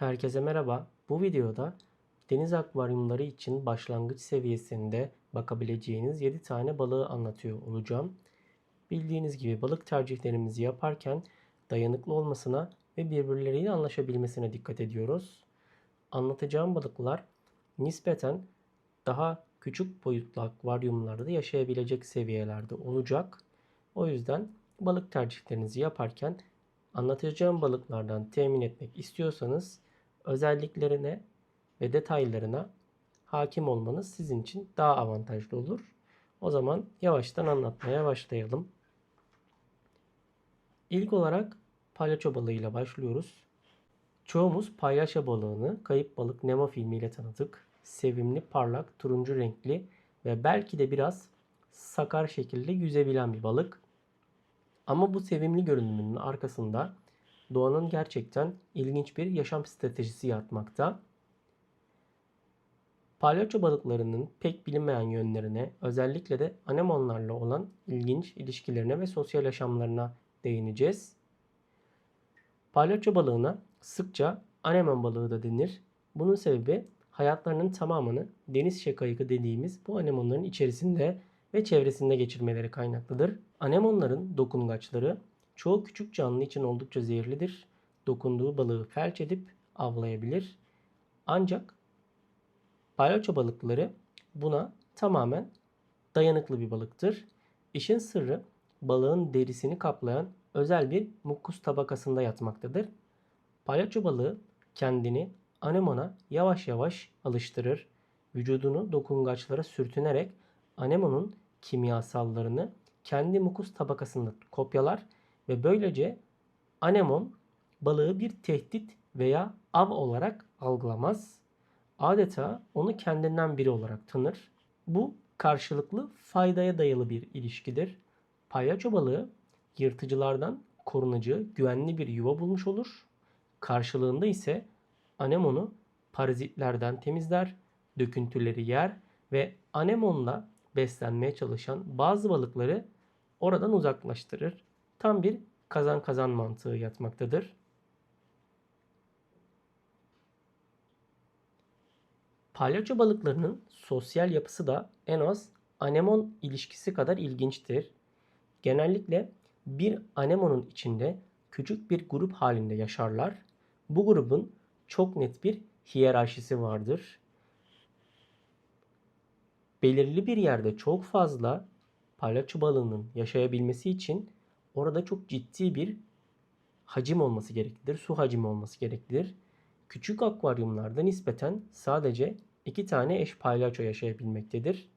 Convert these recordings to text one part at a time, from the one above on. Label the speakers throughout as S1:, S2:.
S1: Herkese merhaba. Bu videoda deniz akvaryumları için başlangıç seviyesinde bakabileceğiniz 7 tane balığı anlatıyor olacağım. Bildiğiniz gibi balık tercihlerimizi yaparken dayanıklı olmasına ve birbirleriyle anlaşabilmesine dikkat ediyoruz. Anlatacağım balıklar nispeten daha küçük boyutlu akvaryumlarda yaşayabilecek seviyelerde olacak. O yüzden balık tercihlerinizi yaparken anlatacağım balıklardan temin etmek istiyorsanız özelliklerine ve detaylarına hakim olmanız sizin için daha avantajlı olur. O zaman yavaştan anlatmaya başlayalım. İlk olarak palyaço balığıyla başlıyoruz. Çoğumuz palyaço balığını kayıp balık Nemo filmiyle tanıdık. Sevimli, parlak, turuncu renkli ve belki de biraz sakar şekilde yüzebilen bir balık. Ama bu sevimli görünümünün arkasında doğanın gerçekten ilginç bir yaşam stratejisi yatmakta. Palyaço balıklarının pek bilinmeyen yönlerine, özellikle de anemonlarla olan ilginç ilişkilerine ve sosyal yaşamlarına değineceğiz. Palyaço balığına sıkça anemon balığı da denir. Bunun sebebi hayatlarının tamamını deniz şakayıkı dediğimiz bu anemonların içerisinde ve çevresinde geçirmeleri kaynaklıdır. Anemonların dokungaçları çoğu küçük canlı için oldukça zehirlidir. Dokunduğu balığı felç edip avlayabilir. Ancak palyaço balıkları buna tamamen dayanıklı bir balıktır. İşin sırrı balığın derisini kaplayan özel bir mukus tabakasında yatmaktadır. Palyaço balığı kendini anemona yavaş yavaş alıştırır. Vücudunu dokungaçlara sürtünerek anemonun kimyasallarını kendi mukus tabakasında kopyalar ve böylece anemon balığı bir tehdit veya av olarak algılamaz. Adeta onu kendinden biri olarak tanır. Bu karşılıklı faydaya dayalı bir ilişkidir. Palyaço balığı yırtıcılardan korunucu, güvenli bir yuva bulmuş olur. Karşılığında ise anemonu parazitlerden temizler, döküntüleri yer ve anemonla beslenmeye çalışan bazı balıkları oradan uzaklaştırır. Tam bir kazan kazan mantığı yatmaktadır. Palyaço balıklarının sosyal yapısı da en az anemon ilişkisi kadar ilginçtir. Genellikle bir anemonun içinde küçük bir grup halinde yaşarlar. Bu grubun çok net bir hiyerarşisi vardır. Belirli bir yerde çok fazla palyaço balığının yaşayabilmesi için orada çok ciddi bir hacim olması gereklidir. Su hacmi olması gereklidir. Küçük akvaryumlarda nispeten sadece iki tane eş palyaço yaşayabilmektedir.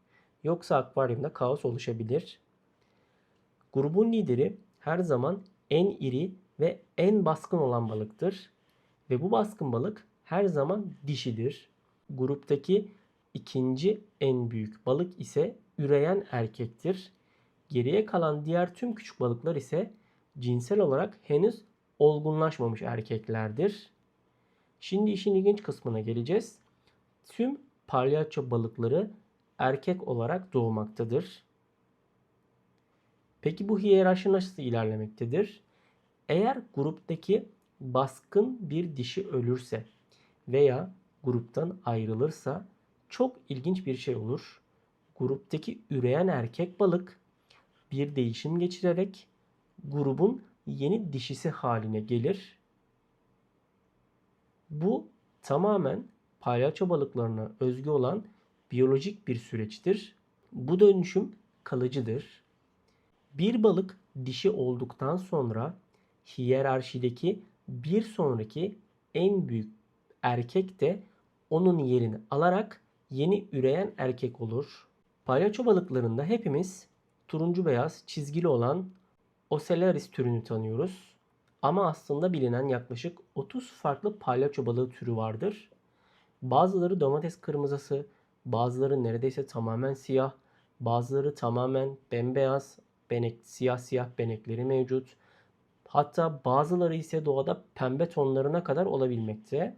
S1: Yoksa akvaryumda kaos oluşabilir. Grubun lideri her zaman en iri ve en baskın olan balıktır. Ve bu baskın balık her zaman dişidir. Gruptaki ikinci en büyük balık ise üreyen erkektir. Geriye kalan diğer tüm küçük balıklar ise cinsel olarak henüz olgunlaşmamış erkeklerdir. Şimdi işin ilginç kısmına geleceğiz. Tüm palyaço balıkları erkek olarak doğmaktadır. Peki bu hiyerarşi nasıl ilerlemektedir? Eğer gruptaki baskın bir dişi ölürse veya gruptan ayrılırsa çok ilginç bir şey olur. Gruptaki üreyen erkek balık bir değişim geçirerek grubun yeni dişisi haline gelir. Bu tamamen palyaço balıklarına özgü olan biyolojik bir süreçtir. Bu dönüşüm kalıcıdır. Bir balık dişi olduktan sonra hiyerarşideki bir sonraki en büyük erkek de onun yerini alarak yeni üreyen erkek olur. Palyaço balıklarında hepimiz turuncu beyaz çizgili olan Ocellaris türünü tanıyoruz. Ama aslında bilinen yaklaşık 30 farklı palyaço balığı türü vardır. Bazıları domates kırmızısı, bazıları neredeyse tamamen siyah, bazıları tamamen bembeyaz, benek, siyah siyah benekleri mevcut. Hatta bazıları ise doğada pembe tonlarına kadar olabilmekte.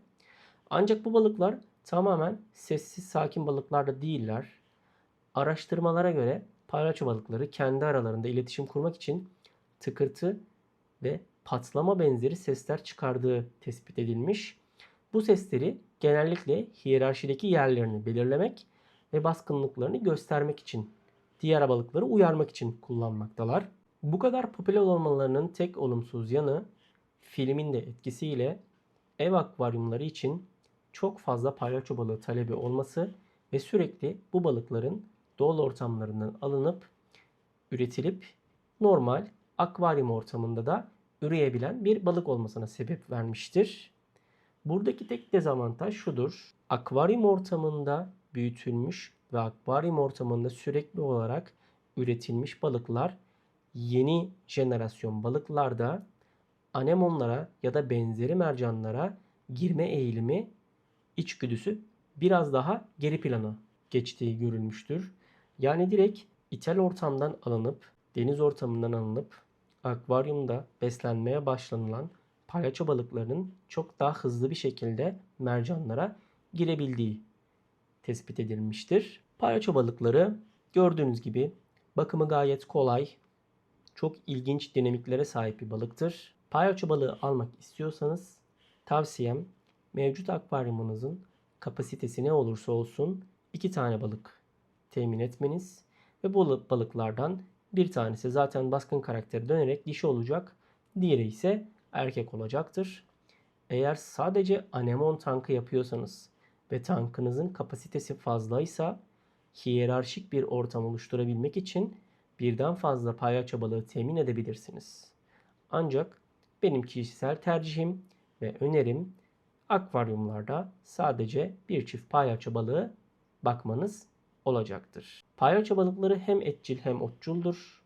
S1: Ancak bu balıklar tamamen sessiz sakin balıklar da değiller. Araştırmalara göre palyaço balıkları kendi aralarında iletişim kurmak için tıkırtı ve patlama benzeri sesler çıkardığı tespit edilmiş. Bu sesleri genellikle hiyerarşideki yerlerini belirlemek ve baskınlıklarını göstermek için, diğer balıkları uyarmak için kullanmaktalar. Bu kadar popüler olmalarının tek olumsuz yanı filmin de etkisiyle ev akvaryumları için çok fazla palyaço balığı talebi olması ve sürekli bu balıkların doğal ortamlarından alınıp üretilip normal akvaryum ortamında da üreyebilen bir balık olmasına sebep vermiştir. Buradaki tek dezavantaj şudur. Akvaryum ortamında büyütülmüş ve akvaryum ortamında sürekli olarak üretilmiş balıklar yeni jenerasyon balıklarda anemonlara ya da benzeri mercanlara girme eğilimi içgüdüsü biraz daha geri plana geçtiği görülmüştür. Yani direkt ithal ortamdan alınıp, deniz ortamından alınıp akvaryumda beslenmeye başlanılan palyaço balıklarının çok daha hızlı bir şekilde mercanlara girebildiği tespit edilmiştir. Palyaço balıkları gördüğünüz gibi bakımı gayet kolay, çok ilginç dinamiklere sahip bir balıktır. Palyaço balığı almak istiyorsanız tavsiyem mevcut akvaryumunuzun kapasitesi ne olursa olsun iki tane balık temin etmeniz ve bu balıklardan bir tanesi zaten baskın karakteri dönerek dişi olacak. Diğeri ise erkek olacaktır. Eğer sadece anemon tankı yapıyorsanız ve tankınızın kapasitesi fazlaysa hiyerarşik bir ortam oluşturabilmek için birden fazla palyaço balığı temin edebilirsiniz. Ancak benim kişisel tercihim ve önerim akvaryumlarda sadece bir çift palyaço balığı bakmanız olacaktır. Palyaço balıkları hem etçil hem otçuldur.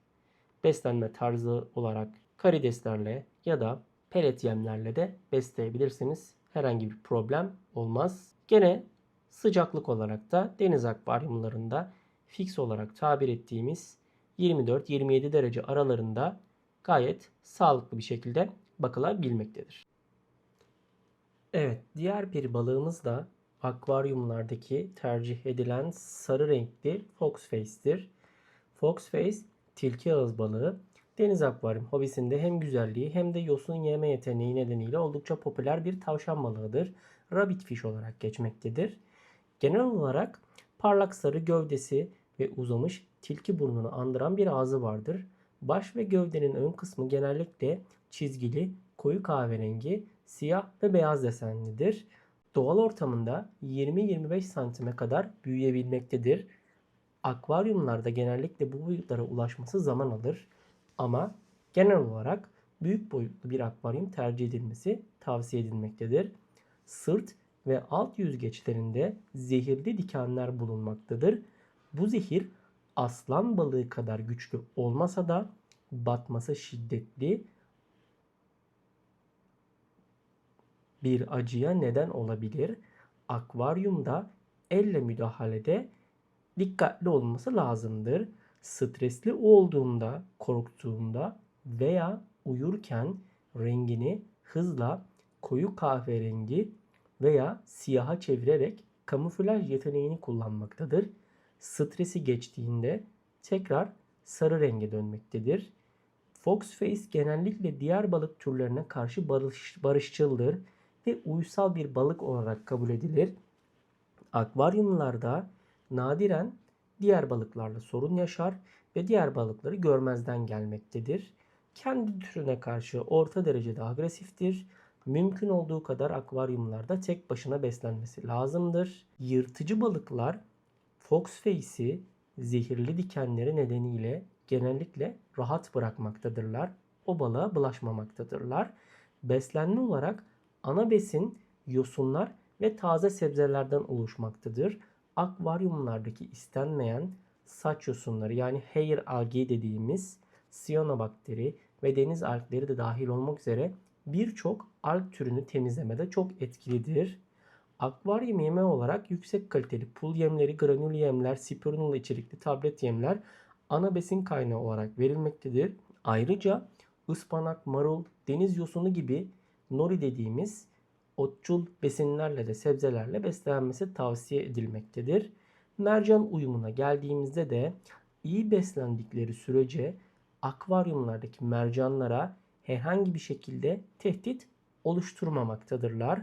S1: Beslenme tarzı olarak karideslerle ya da pelet yemlerle de besleyebilirsiniz. Herhangi bir problem olmaz. Gene sıcaklık olarak da deniz akvaryumlarında fix olarak tabir ettiğimiz 24-27 derece aralarında gayet sağlıklı bir şekilde bakılabilmektedir. Evet, diğer bir balığımız da akvaryumlardaki tercih edilen sarı renkli foxface'tir. Foxface tilki ağız balığı deniz akvaryum hobisinde hem güzelliği hem de yosun yeme yeteneği nedeniyle oldukça popüler bir tavşan balığıdır. Rabbit fish olarak geçmektedir. Genel olarak parlak sarı gövdesi ve uzamış tilki burnunu andıran bir ağzı vardır. Baş ve gövdenin ön kısmı genellikle çizgili, koyu kahverengi, siyah ve beyaz desenlidir. Doğal ortamında 20-25 santime kadar büyüyebilmektedir. Akvaryumlarda genellikle bu boyutlara ulaşması zaman alır. Ama genel olarak büyük boyutlu bir akvaryum tercih edilmesi tavsiye edilmektedir. Sırt ve alt yüzgeçlerinde zehirli dikenler bulunmaktadır. Bu zehir aslan balığı kadar güçlü olmasa da batması şiddetli bir acıya neden olabilir. Akvaryumda elle müdahalede dikkatli olması lazımdır. Stresli olduğunda, korktuğunda veya uyurken rengini hızla koyu kahverengi veya siyaha çevirerek kamuflaj yeteneğini kullanmaktadır. Stresi geçtiğinde tekrar sarı renge dönmektedir. Foxface genellikle diğer balık türlerine karşı barış, barışçıldır ve uysal bir balık olarak kabul edilir. Akvaryumlarda nadiren diğer balıklarla sorun yaşar ve diğer balıkları görmezden gelmektedir. Kendi türüne karşı orta derecede agresiftir. Mümkün olduğu kadar akvaryumlarda tek başına beslenmesi lazımdır. Yırtıcı balıklar Foxface'i zehirli dikenleri nedeniyle genellikle rahat bırakmaktadırlar. O balığa bulaşmamaktadırlar. Beslenme olarak ana besin yosunlar ve taze sebzelerden oluşmaktadır. Akvaryumlardaki istenmeyen saç yosunları yani hair algae dediğimiz siyanobakteri ve deniz algleri de dahil olmak üzere birçok alg türünü temizlemede çok etkilidir. Akvaryum yeme olarak yüksek kaliteli pul yemleri, granül yemler, spirulina içerikli tablet yemler ana besin kaynağı olarak verilmektedir. Ayrıca ıspanak, marul, deniz yosunu gibi nori dediğimiz otçul besinlerle de sebzelerle beslenmesi tavsiye edilmektedir. Mercan uyumuna geldiğimizde de iyi beslendikleri sürece akvaryumlardaki mercanlara herhangi bir şekilde tehdit oluşturmamaktadırlar.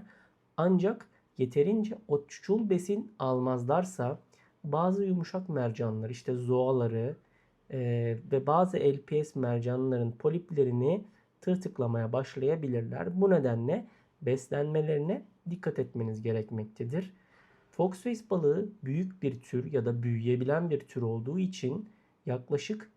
S1: Ancak yeterince otçul besin almazlarsa bazı yumuşak mercanlar işte zoaları e, ve bazı LPS mercanların poliplerini tırtıklamaya başlayabilirler. Bu nedenle beslenmelerine dikkat etmeniz gerekmektedir. Foxface balığı büyük bir tür ya da büyüyebilen bir tür olduğu için yaklaşık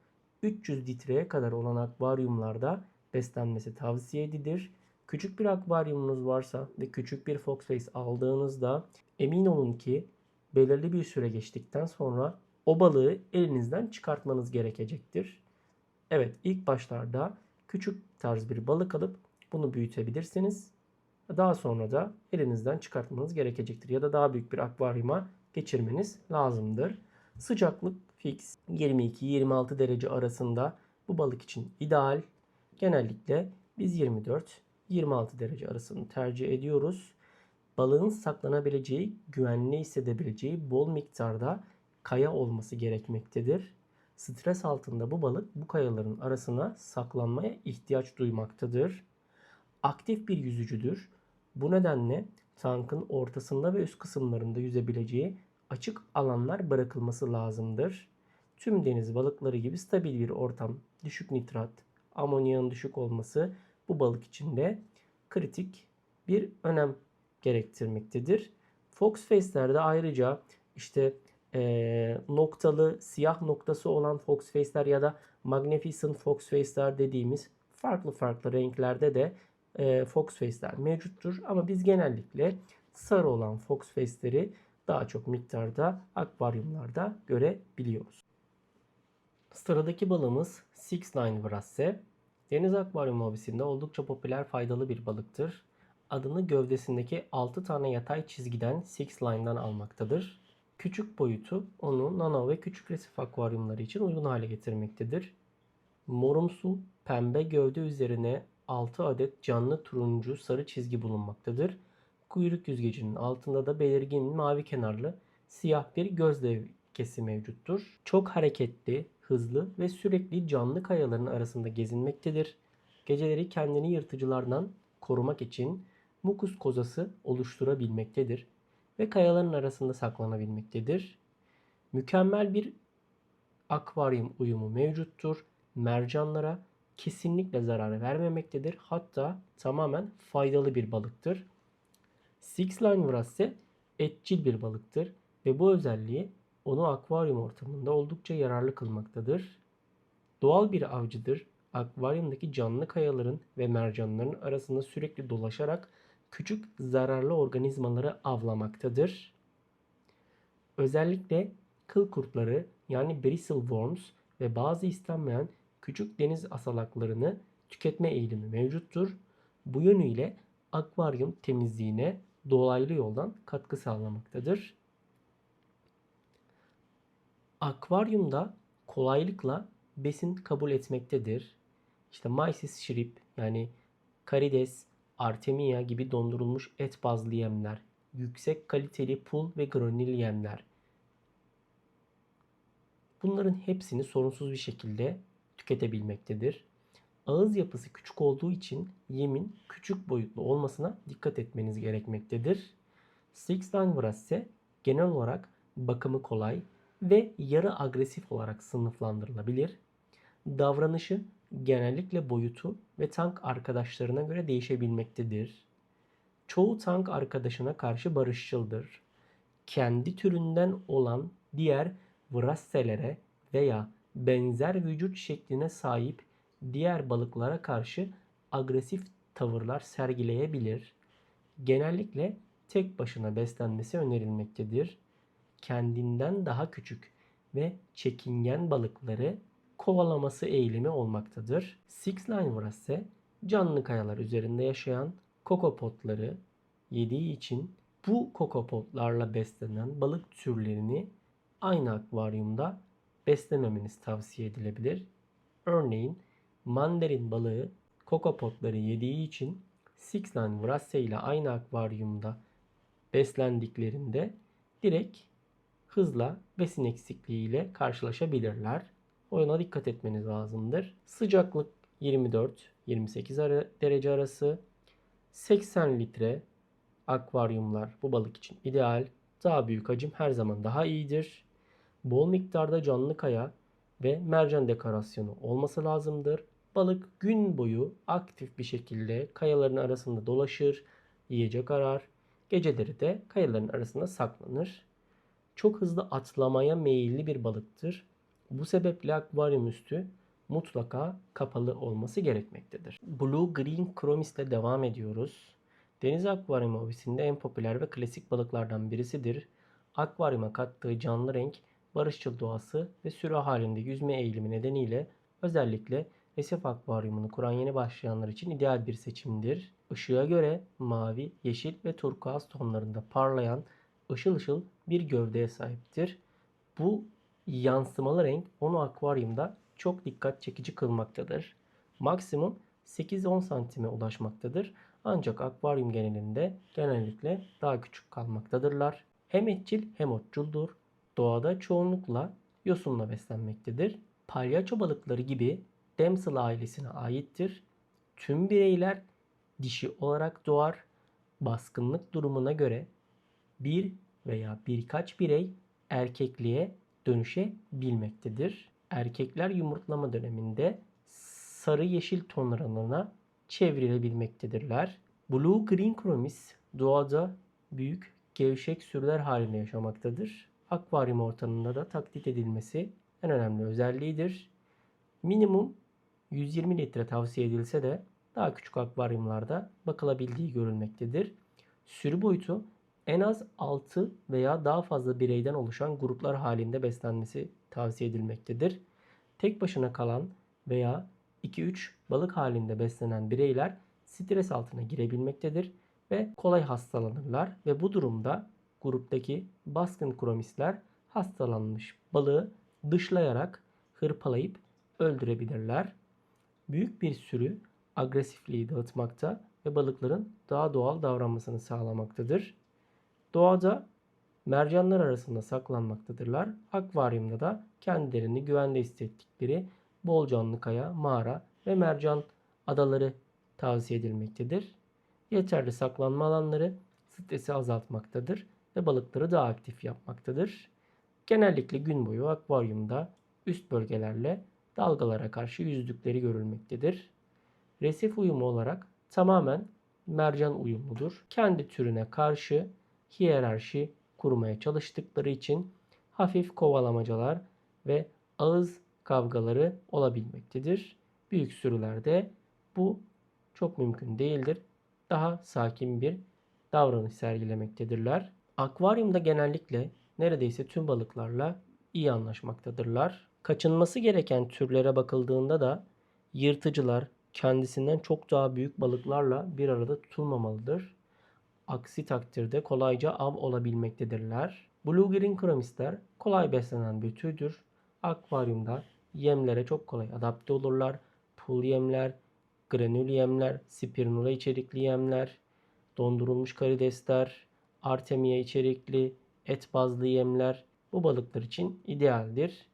S1: 300 litreye kadar olan akvaryumlarda beslenmesi tavsiye edilir. Küçük bir akvaryumunuz varsa ve küçük bir Foxface aldığınızda emin olun ki belirli bir süre geçtikten sonra o balığı elinizden çıkartmanız gerekecektir. Evet ilk başlarda küçük tarz bir balık alıp bunu büyütebilirsiniz. Daha sonra da elinizden çıkartmanız gerekecektir. Ya da daha büyük bir akvaryuma geçirmeniz lazımdır. Sıcaklık fix 22-26 derece arasında bu balık için ideal. Genellikle biz 24-26 derece arasını tercih ediyoruz. Balığın saklanabileceği, güvenli hissedebileceği bol miktarda kaya olması gerekmektedir. Stres altında bu balık bu kayaların arasına saklanmaya ihtiyaç duymaktadır. Aktif bir yüzücüdür. Bu nedenle tankın ortasında ve üst kısımlarında yüzebileceği açık alanlar bırakılması lazımdır. Tüm deniz balıkları gibi stabil bir ortam, düşük nitrat, amonyağın düşük olması bu balık için de kritik bir önem gerektirmektedir. Fox Face'lerde ayrıca işte e, noktalı siyah noktası olan Fox Face'ler ya da Magnificent Fox Face'ler dediğimiz farklı farklı renklerde de e, Fox Face'ler mevcuttur. Ama biz genellikle sarı olan Fox Face'leri daha çok miktarda akvaryumlarda görebiliyoruz. Sıradaki balığımız Six Line Wrasse. Deniz akvaryum hobisinde oldukça popüler faydalı bir balıktır. Adını gövdesindeki 6 tane yatay çizgiden Six Line'dan almaktadır. Küçük boyutu onu nano ve küçük resif akvaryumları için uygun hale getirmektedir. Morumsu pembe gövde üzerine 6 adet canlı turuncu sarı çizgi bulunmaktadır. Kuyruk yüzgecinin altında da belirgin mavi kenarlı siyah bir göz levkesi mevcuttur. Çok hareketli, hızlı ve sürekli canlı kayaların arasında gezinmektedir. Geceleri kendini yırtıcılardan korumak için mukus kozası oluşturabilmektedir ve kayaların arasında saklanabilmektedir. Mükemmel bir akvaryum uyumu mevcuttur. Mercanlara kesinlikle zarar vermemektedir. Hatta tamamen faydalı bir balıktır. Six Line Wrasse etçil bir balıktır ve bu özelliği onu akvaryum ortamında oldukça yararlı kılmaktadır. Doğal bir avcıdır. Akvaryumdaki canlı kayaların ve mercanların arasında sürekli dolaşarak küçük zararlı organizmaları avlamaktadır. Özellikle kıl kurtları yani bristle worms ve bazı istenmeyen küçük deniz asalaklarını tüketme eğilimi mevcuttur. Bu yönüyle akvaryum temizliğine dolaylı yoldan katkı sağlamaktadır. Akvaryumda kolaylıkla besin kabul etmektedir. İşte mysis shrimp yani karides, artemia gibi dondurulmuş et bazlı yemler, yüksek kaliteli pul ve granül yemler. Bunların hepsini sorunsuz bir şekilde tüketebilmektedir. Ağız yapısı küçük olduğu için yemin küçük boyutlu olmasına dikkat etmeniz gerekmektedir. Six Line Wrasse genel olarak bakımı kolay ve yarı agresif olarak sınıflandırılabilir. Davranışı genellikle boyutu ve tank arkadaşlarına göre değişebilmektedir. Çoğu tank arkadaşına karşı barışçıldır. Kendi türünden olan diğer vrasselere veya benzer vücut şekline sahip diğer balıklara karşı agresif tavırlar sergileyebilir. Genellikle tek başına beslenmesi önerilmektedir. Kendinden daha küçük ve çekingen balıkları kovalaması eğilimi olmaktadır. Six Line Wrasse canlı kayalar üzerinde yaşayan kokopotları yediği için bu kokopotlarla beslenen balık türlerini aynı akvaryumda beslememeniz tavsiye edilebilir. Örneğin mandarin balığı kokopotları yediği için Six Line Wrasse ile aynı akvaryumda beslendiklerinde direkt hızla besin eksikliği ile karşılaşabilirler. Ona dikkat etmeniz lazımdır. Sıcaklık 24-28 derece arası. 80 litre akvaryumlar bu balık için ideal. Daha büyük hacim her zaman daha iyidir. Bol miktarda canlı kaya ve mercan dekorasyonu olması lazımdır. Balık gün boyu aktif bir şekilde kayaların arasında dolaşır, yiyecek arar. Geceleri de kayaların arasında saklanır. Çok hızlı atlamaya meyilli bir balıktır. Bu sebeple akvaryum üstü mutlaka kapalı olması gerekmektedir. Blue Green Chromis ile devam ediyoruz. Deniz akvaryum hobisinde en popüler ve klasik balıklardan birisidir. Akvaryuma kattığı canlı renk, barışçıl doğası ve sürü halinde yüzme eğilimi nedeniyle özellikle resif akvaryumunu kuran yeni başlayanlar için ideal bir seçimdir. Işığa göre mavi, yeşil ve turkuaz tonlarında parlayan ışıl ışıl bir gövdeye sahiptir. Bu yansımalı renk onu akvaryumda çok dikkat çekici kılmaktadır. Maksimum 8-10 santime ulaşmaktadır. Ancak akvaryum genelinde genellikle daha küçük kalmaktadırlar. Hem etçil hem otçuldur. Doğada çoğunlukla yosunla beslenmektedir. Palyaço balıkları gibi Damsel ailesine aittir. Tüm bireyler dişi olarak doğar. Baskınlık durumuna göre bir veya birkaç birey erkekliğe dönüşebilmektedir. Erkekler yumurtlama döneminde sarı yeşil tonlarına çevrilebilmektedirler. Blue Green Chromis doğada büyük gevşek sürüler halinde yaşamaktadır. Akvaryum ortamında da taklit edilmesi en önemli özelliğidir. Minimum 120 litre tavsiye edilse de daha küçük akvaryumlarda bakılabildiği görülmektedir. Sürü boyutu en az 6 veya daha fazla bireyden oluşan gruplar halinde beslenmesi tavsiye edilmektedir. Tek başına kalan veya 2-3 balık halinde beslenen bireyler stres altına girebilmektedir ve kolay hastalanırlar ve bu durumda gruptaki baskın kromisler hastalanmış balığı dışlayarak hırpalayıp öldürebilirler. Büyük bir sürü agresifliği dağıtmakta ve balıkların daha doğal davranmasını sağlamaktadır. Doğada mercanlar arasında saklanmaktadırlar. Akvaryumda da kendilerini güvende hissettikleri bol canlı kaya, mağara ve mercan adaları tavsiye edilmektedir. Yeterli saklanma alanları stresi azaltmaktadır ve balıkları daha aktif yapmaktadır. Genellikle gün boyu akvaryumda üst bölgelerle dalgalara karşı yüzdükleri görülmektedir. Resif uyumu olarak tamamen mercan uyumudur. Kendi türüne karşı hiyerarşi kurmaya çalıştıkları için hafif kovalamacalar ve ağız kavgaları olabilmektedir. Büyük sürülerde bu çok mümkün değildir. Daha sakin bir davranış sergilemektedirler. Akvaryumda genellikle neredeyse tüm balıklarla iyi anlaşmaktadırlar. Kaçınması gereken türlere bakıldığında da yırtıcılar kendisinden çok daha büyük balıklarla bir arada tutulmamalıdır. Aksi takdirde kolayca av olabilmektedirler. Blue Green Chromisler kolay beslenen bir türdür. Akvaryumda yemlere çok kolay adapte olurlar. Pul yemler, granül yemler, spirnula içerikli yemler, dondurulmuş karidesler, artemia içerikli, et bazlı yemler bu balıklar için idealdir.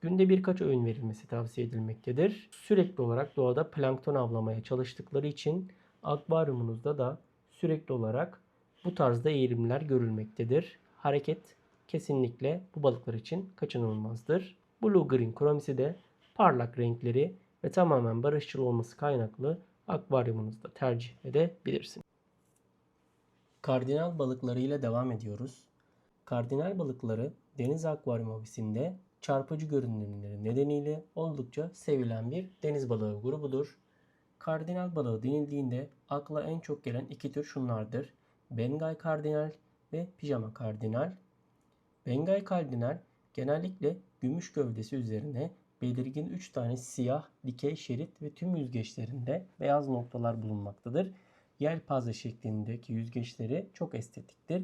S1: Günde birkaç öğün verilmesi tavsiye edilmektedir. Sürekli olarak doğada plankton avlamaya çalıştıkları için akvaryumunuzda da sürekli olarak bu tarzda eğilimler görülmektedir. Hareket kesinlikle bu balıklar için kaçınılmazdır. Blue Green Chromisi de parlak renkleri ve tamamen barışçıl olması kaynaklı akvaryumunuzda tercih edebilirsiniz. Kardinal balıkları ile devam ediyoruz. Kardinal balıkları deniz akvaryum hobisinde çarpıcı görünümleri nedeniyle oldukça sevilen bir deniz balığı grubudur. Kardinal balığı denildiğinde akla en çok gelen iki tür şunlardır. Bengay kardinal ve pijama kardinal. Bengay kardinal genellikle gümüş gövdesi üzerine belirgin 3 tane siyah dikey şerit ve tüm yüzgeçlerinde beyaz noktalar bulunmaktadır. Yelpaze şeklindeki yüzgeçleri çok estetiktir.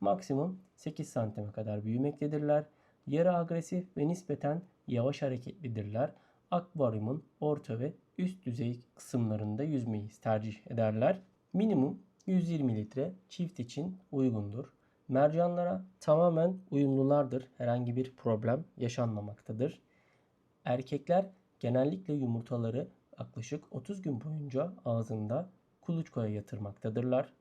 S1: Maksimum 8 santime kadar büyümektedirler. Yarı agresif ve nispeten yavaş hareketlidirler. Akvaryumun orta ve üst düzey kısımlarında yüzmeyi tercih ederler. Minimum 120 litre çift için uygundur. Mercanlara tamamen uyumlulardır. Herhangi bir problem yaşanmamaktadır. Erkekler genellikle yumurtaları yaklaşık 30 gün boyunca ağzında kuluçkaya yatırmaktadırlar.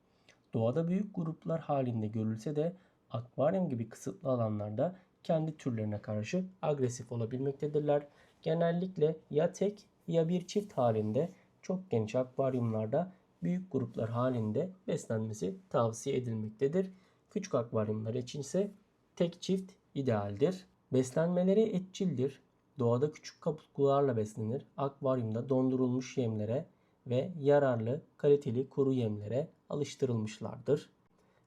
S1: Doğada büyük gruplar halinde görülse de akvaryum gibi kısıtlı alanlarda kendi türlerine karşı agresif olabilmektedirler. Genellikle ya tek ya bir çift halinde çok geniş akvaryumlarda büyük gruplar halinde beslenmesi tavsiye edilmektedir. Küçük akvaryumlar için ise tek çift idealdir. Beslenmeleri etçildir. Doğada küçük kabuklularla beslenir. Akvaryumda dondurulmuş yemlere ve yararlı, kaliteli kuru yemlere alıştırılmışlardır.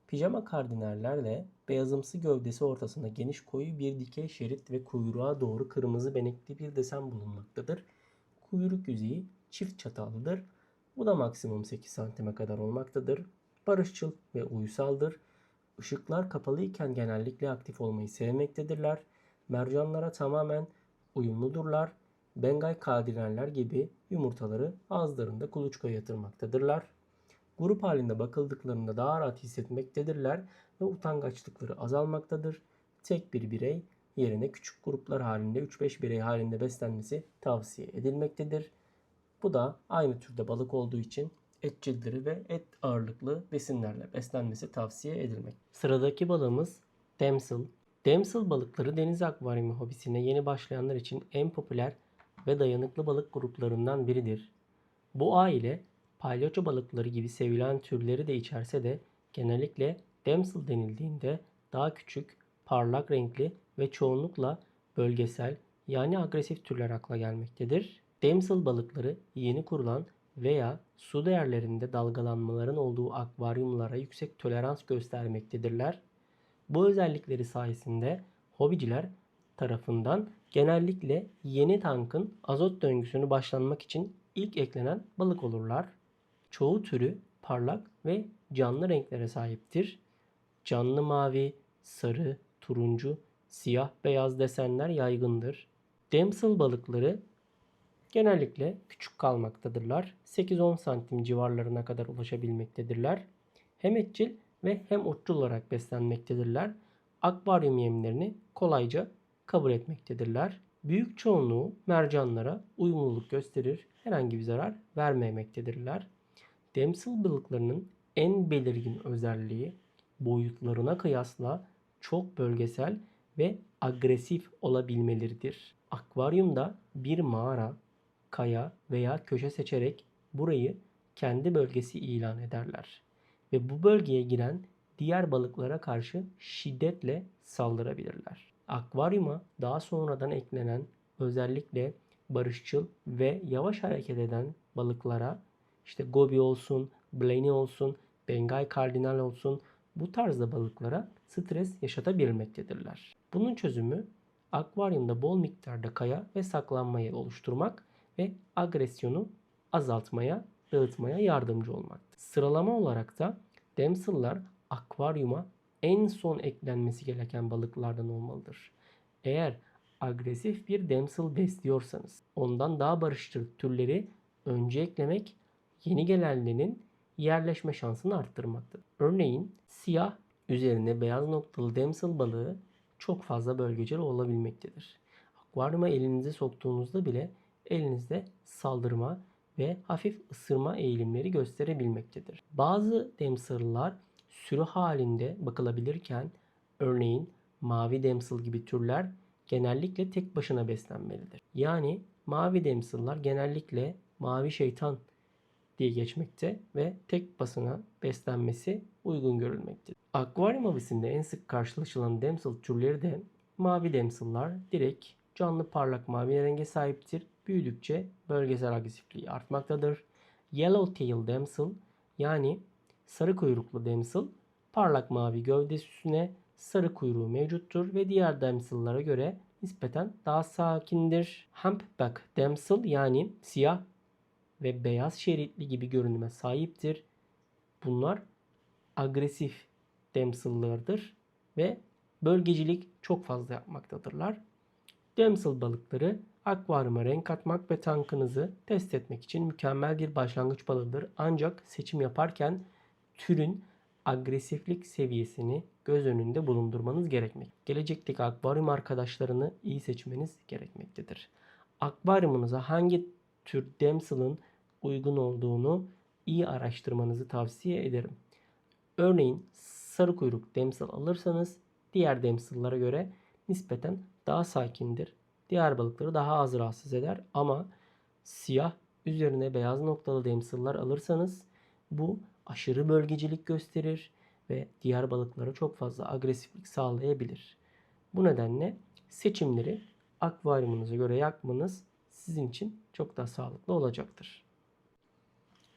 S1: Pijama kardinallerle beyazımsı gövdesi ortasında geniş koyu bir dikey şerit ve kuyruğa doğru kırmızı benekli bir desen bulunmaktadır. Kuyruk yüzeyi çift çatallıdır. Bu da maksimum 8 santime kadar olmaktadır. Barışçıl ve uysaldır. Işıklar kapalı iken genellikle aktif olmayı sevmektedirler. Mercanlara tamamen uyumludurlar. Bengay kardinaller gibi yumurtaları ağızlarında kuluçkaya yatırmaktadırlar. Grup halinde bakıldıklarında daha rahat hissetmektedirler ve utangaçlıkları azalmaktadır. Tek bir birey yerine küçük gruplar halinde 3-5 birey halinde beslenmesi tavsiye edilmektedir. Bu da aynı türde balık olduğu için etçildir ve et ağırlıklı besinlerle beslenmesi tavsiye edilmek. Sıradaki balığımız Damsel. Damsel balıkları deniz akvaryumu hobisine yeni başlayanlar için en popüler ve dayanıklı balık gruplarından biridir. Bu aile palyaço balıkları gibi sevilen türleri de içerse de genellikle damsel denildiğinde daha küçük, parlak renkli ve çoğunlukla bölgesel yani agresif türler akla gelmektedir. Damsel balıkları yeni kurulan veya su değerlerinde dalgalanmaların olduğu akvaryumlara yüksek tolerans göstermektedirler. Bu özellikleri sayesinde hobiciler tarafından genellikle yeni tankın azot döngüsünü başlanmak için ilk eklenen balık olurlar. Çoğu türü parlak ve canlı renklere sahiptir. Canlı mavi, sarı, turuncu, siyah beyaz desenler yaygındır. Damsel balıkları genellikle küçük kalmaktadırlar. 8-10 santim civarlarına kadar ulaşabilmektedirler. Hem etçil ve hem otçul olarak beslenmektedirler. Akvaryum yemlerini kolayca kabul etmektedirler. Büyük çoğunluğu mercanlara uyumluluk gösterir, herhangi bir zarar vermemektedirler. Damsel balıklarının en belirgin özelliği boyutlarına kıyasla çok bölgesel ve agresif olabilmeleridir. Akvaryumda bir mağara, kaya veya köşe seçerek burayı kendi bölgesi ilan ederler ve bu bölgeye giren diğer balıklara karşı şiddetle saldırabilirler. Akvaryuma daha sonradan eklenen özellikle barışçıl ve yavaş hareket eden balıklara işte gobi olsun, blenny olsun, bengay kardinal olsun bu tarzda balıklara stres yaşatabilmektedirler. Bunun çözümü akvaryumda bol miktarda kaya ve saklanmayı oluşturmak ve agresyonu azaltmaya, dağıtmaya yardımcı olmaktır. Sıralama olarak da damsel'lar akvaryuma en son eklenmesi gereken balıklardan olmalıdır. Eğer agresif bir damsel besliyorsanız ondan daha barışçıl türleri önce eklemek yeni gelenlerin yerleşme şansını arttırmaktadır. Örneğin siyah üzerine beyaz noktalı damsel balığı çok fazla bölgecel olabilmektedir. Akvaryuma elinizi soktuğunuzda bile elinizde saldırma ve hafif ısırma eğilimleri gösterebilmektedir. Bazı damsel'lar sürü halinde bakılabilirken örneğin mavi damsel gibi türler genellikle tek başına beslenmelidir. Yani mavi damsel'lar genellikle mavi şeytan diye geçmekte ve tek basına beslenmesi uygun görülmektedir. Akvaryum hobisinde en sık karşılaşılan damsel türleri de mavi damsel'lar direkt canlı parlak mavi renge sahiptir. Büyüdükçe bölgesel agresifliği artmaktadır. Yellowtail damsel yani sarı kuyruklu damsel parlak mavi gövdesi üstüne sarı kuyruğu mevcuttur ve diğer damsel'lara göre nispeten daha sakindir. Humpback damsel yani siyah ve beyaz şeritli gibi görünüme sahiptir. Bunlar agresif damsel'lardır ve bölgecilik çok fazla yapmaktadırlar. Damsel balıkları akvaryuma renk katmak ve tankınızı test etmek için mükemmel bir başlangıç balığıdır. Ancak seçim yaparken türün agresiflik seviyesini göz önünde bulundurmanız gerekmek. Gelecekteki akvaryum arkadaşlarını iyi seçmeniz gerekmektedir. Akvaryumunuza hangi tür damsel'ın uygun olduğunu iyi araştırmanızı tavsiye ederim. Örneğin sarı kuyruk damsel alırsanız diğer damsel'lara göre nispeten daha sakindir. Diğer balıkları daha az rahatsız eder ama siyah üzerine beyaz noktalı damsel'lar alırsanız bu aşırı bölgecilik gösterir ve diğer balıklara çok fazla agresiflik sağlayabilir. Bu nedenle seçimleri akvaryumunuza göre yapmanız sizin için çok daha sağlıklı olacaktır.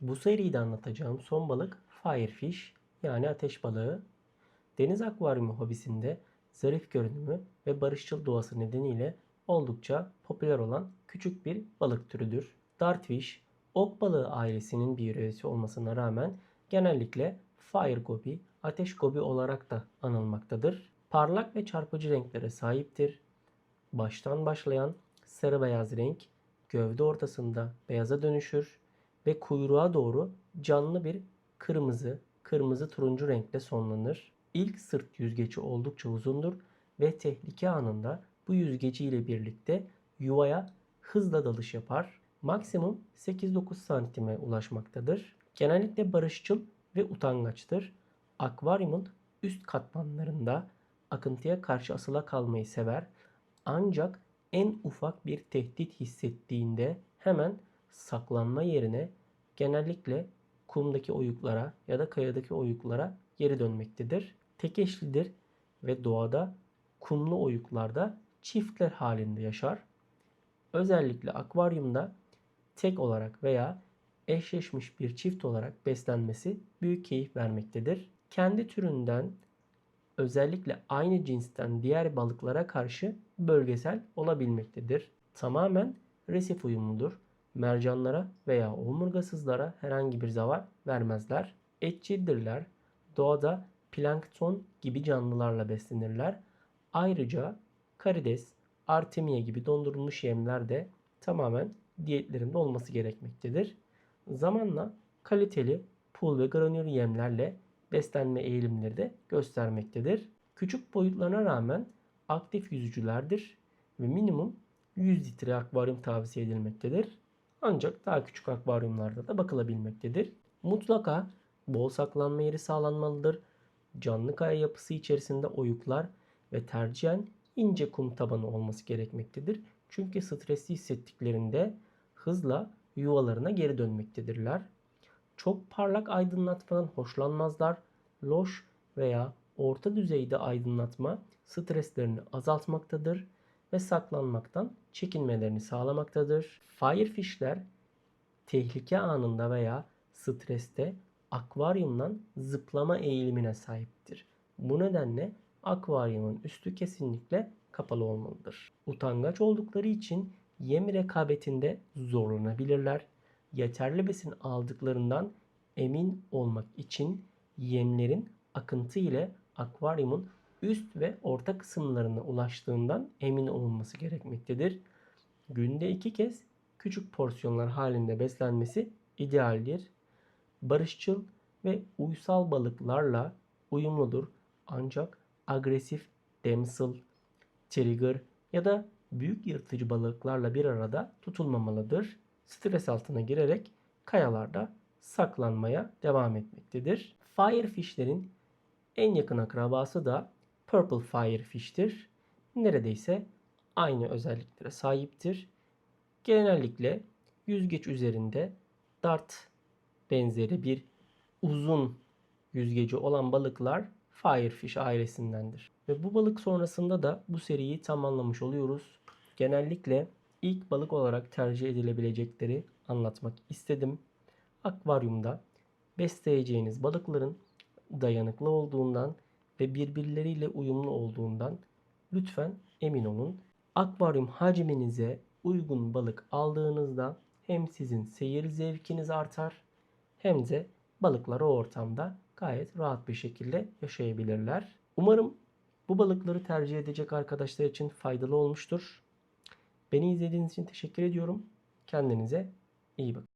S1: Bu seride anlatacağım son balık firefish yani ateş balığı. Deniz akvaryumu hobisinde zarif görünümü ve barışçıl doğası nedeniyle oldukça popüler olan küçük bir balık türüdür. Dartfish, ok balığı ailesinin bir üyesi olmasına rağmen genellikle fire goby, ateş goby olarak da anılmaktadır. Parlak ve çarpıcı renklere sahiptir. Baştan başlayan sarı beyaz renk gövde ortasında beyaza dönüşür ve kuyruğa doğru canlı bir kırmızı, kırmızı turuncu renkle sonlanır. İlk sırt yüzgeci oldukça uzundur ve tehlike anında bu yüzgeci ile birlikte yuvaya hızla dalış yapar. Maksimum 8-9 santime ulaşmaktadır. Genellikle barışçıl ve utangaçtır. Akvaryumun üst katmanlarında akıntıya karşı asıla kalmayı sever. Ancak en ufak bir tehdit hissettiğinde hemen saklanma yerine genellikle kumdaki oyuklara ya da kayadaki oyuklara geri dönmektedir. Tek eşlidir ve doğada kumlu oyuklarda çiftler halinde yaşar. Özellikle akvaryumda tek olarak veya eşleşmiş bir çift olarak beslenmesi büyük keyif vermektedir. Kendi türünden özellikle aynı cinsten diğer balıklara karşı bölgesel olabilmektedir. Tamamen resif uyumludur. Mercanlara veya omurgasızlara herhangi bir zarar vermezler. Etçildirler. Doğada plankton gibi canlılarla beslenirler. Ayrıca karides, artemia gibi dondurulmuş yemler de tamamen diyetlerinde olması gerekmektedir. Zamanla kaliteli pul ve granül yemlerle beslenme eğilimleri de göstermektedir. Küçük boyutlarına rağmen aktif yüzücülerdir ve minimum 100 litre akvaryum tavsiye edilmektedir. Ancak daha küçük akvaryumlarda da bakılabilmektedir. Mutlaka bol saklanma yeri sağlanmalıdır. Canlı kaya yapısı içerisinde oyuklar ve tercihen ince kum tabanı olması gerekmektedir. Çünkü stresli hissettiklerinde hızla yuvalarına geri dönmektedirler. Çok parlak aydınlatmadan hoşlanmazlar. Loş veya orta düzeyde aydınlatma streslerini azaltmaktadır ve saklanmaktan çekinmelerini sağlamaktadır. Firefishler tehlike anında veya streste akvaryumdan zıplama eğilimine sahiptir. Bu nedenle akvaryumun üstü kesinlikle kapalı olmalıdır. Utangaç oldukları için yem rekabetinde zorlanabilirler. Yeterli besin aldıklarından emin olmak için yemlerin akıntı ile akvaryumun üst ve orta kısımlarına ulaştığından emin olunması gerekmektedir. Günde iki kez küçük porsiyonlar halinde beslenmesi idealdir. Barışçıl ve uysal balıklarla uyumludur ancak agresif damsel, trigger ya da büyük yırtıcı balıklarla bir arada tutulmamalıdır. Stres altına girerek kayalarda saklanmaya devam etmektedir. Firefishlerin en yakın akrabası da Purple Firefish'tir. Neredeyse aynı özelliklere sahiptir. Genellikle yüzgeç üzerinde dart benzeri bir uzun yüzgeci olan balıklar Firefish ailesindendir. Ve bu balık sonrasında da bu seriyi tamamlamış oluyoruz. Genellikle ilk balık olarak tercih edilebilecekleri anlatmak istedim. Akvaryumda besleyeceğiniz balıkların dayanıklı olduğundan ve birbirleriyle uyumlu olduğundan lütfen emin olun. Akvaryum hacminize uygun balık aldığınızda hem sizin seyir zevkiniz artar hem de balıklar o ortamda gayet rahat bir şekilde yaşayabilirler. Umarım bu balıkları tercih edecek arkadaşlar için faydalı olmuştur. Beni izlediğiniz için teşekkür ediyorum. Kendinize iyi bakın.